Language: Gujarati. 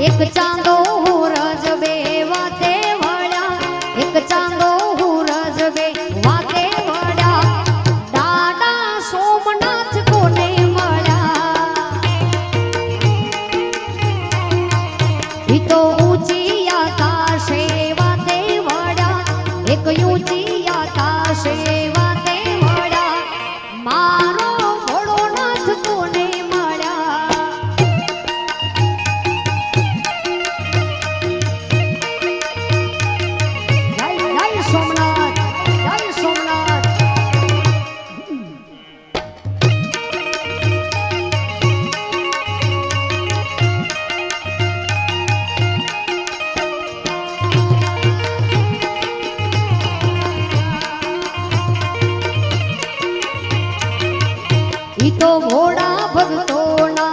એક ચાંદો હુરજ બે વાતે વળ્યા. એક ચાંદો હુરજ બે વાતે વળ્યા. દાદા સોમનાથ કોને મળ્યા? ઈ તો ઊંચી આકાશે વાતે વળ્યા. એક ઊંચી આકાશે ઈ તો ભોળા ભગતોના